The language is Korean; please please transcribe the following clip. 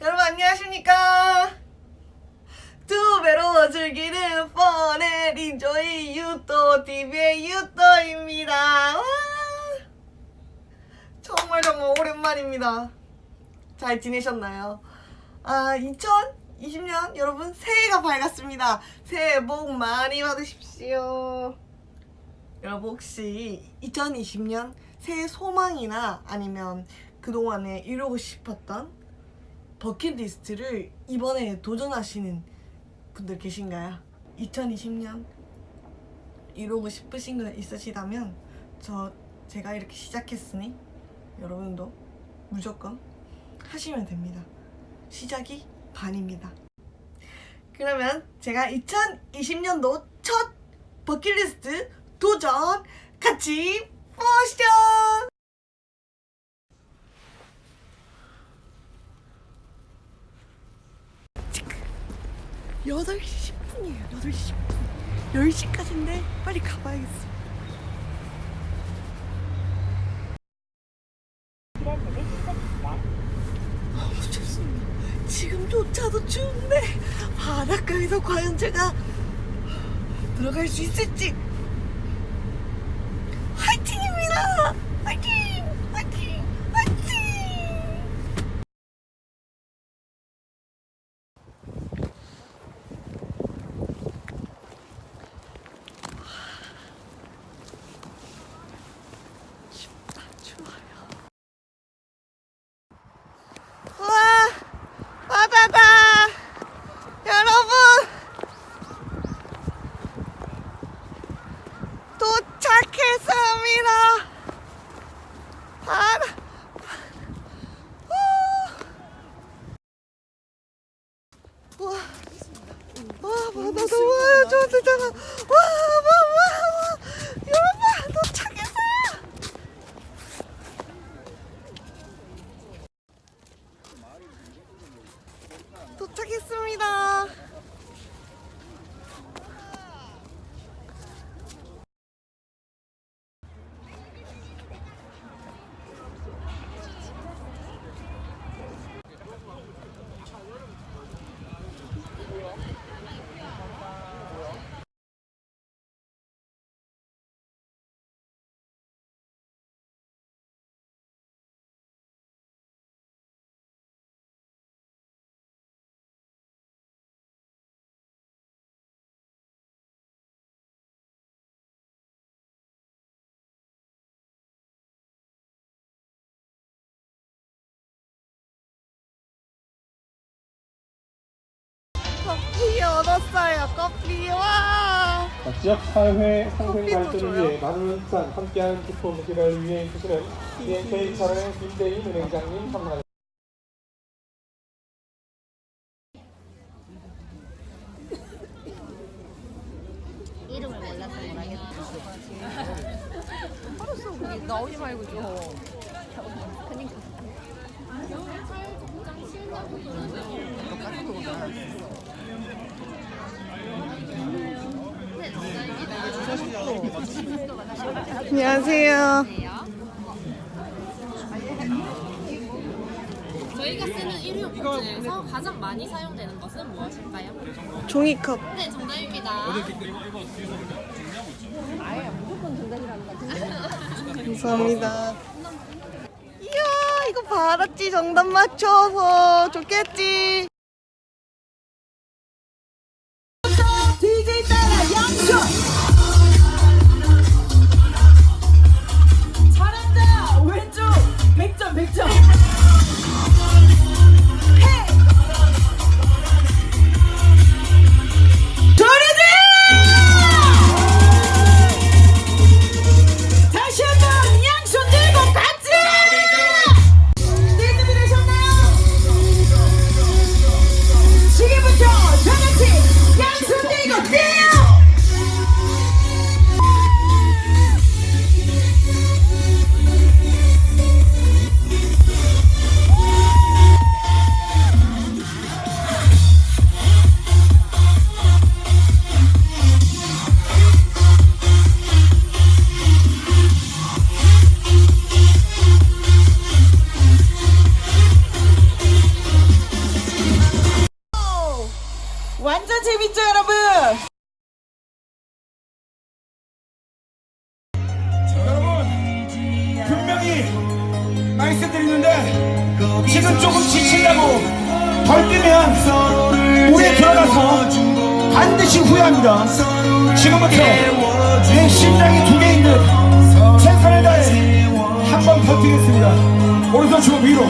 여러분 안녕하십니까? 두 배로 즐기는 뻔의 인조이 유토 TV의 유토입니다. 와! 정말 정말 오랜만입니다. 잘 지내셨나요? 아 2020년 여러분 새해가 밝았습니다. 새해 복 많이 받으십시오. 여러분 혹시 2020년 새해 소망이나 아니면 그동안에 이루고 싶었던 버킷리스트를 이번에 도전하시는 분들 계신가요? 2020년 이루고 싶으신 거 있으시다면 저 제가 이렇게 시작했으니 여러분도 무조건 하시면 됩니다. 시작이 반입니다. 그러면 제가 2020년도 첫 버킷리스트 도전 같이 보시죠. 8시 10분이에요. 8시 10분. 10시까지인데 빨리 가봐야겠어. 춥습니다. 지금조차도 추운데 바닷가에서 과연 제가 들어갈 수 있을지 না 도착했습니다 바다 우. 우와 와 바다 너무 좋다 와와 와 여러분 도착했어요 도착했습니다. 커피 얻었어요. 커피 와. 자, 지역 사회 상생 발전을? 위해 나누는 산 함께하는 기포 무기를 위해 주시는 BNK 차량의 김대인 은행장님 참가합니다. 이름을 몰라서 모르겠다. 알았어, 거기 나오지 말고 좀. 안녕하세요. 저희가 쓰는 일회용품 중에서 가장 많이 사용되는 것은 무엇일까요? 종이컵. 네, 정답입니다. 감사합니다. 이야, 이거 받았지. 정답 맞춰서 좋겠지. DJ 따라 양손. victim. 완전 재밌죠 여러분? 자, 여러분 분명히 말씀드리는데 지금 조금 지친다고 덜 뛰면 물에 들어가서 반드시 후회합니다. 지금부터 내 심장이 두 개인 듯 최선을 다해 한 번 버티겠습니다. 오른손 주고 위로.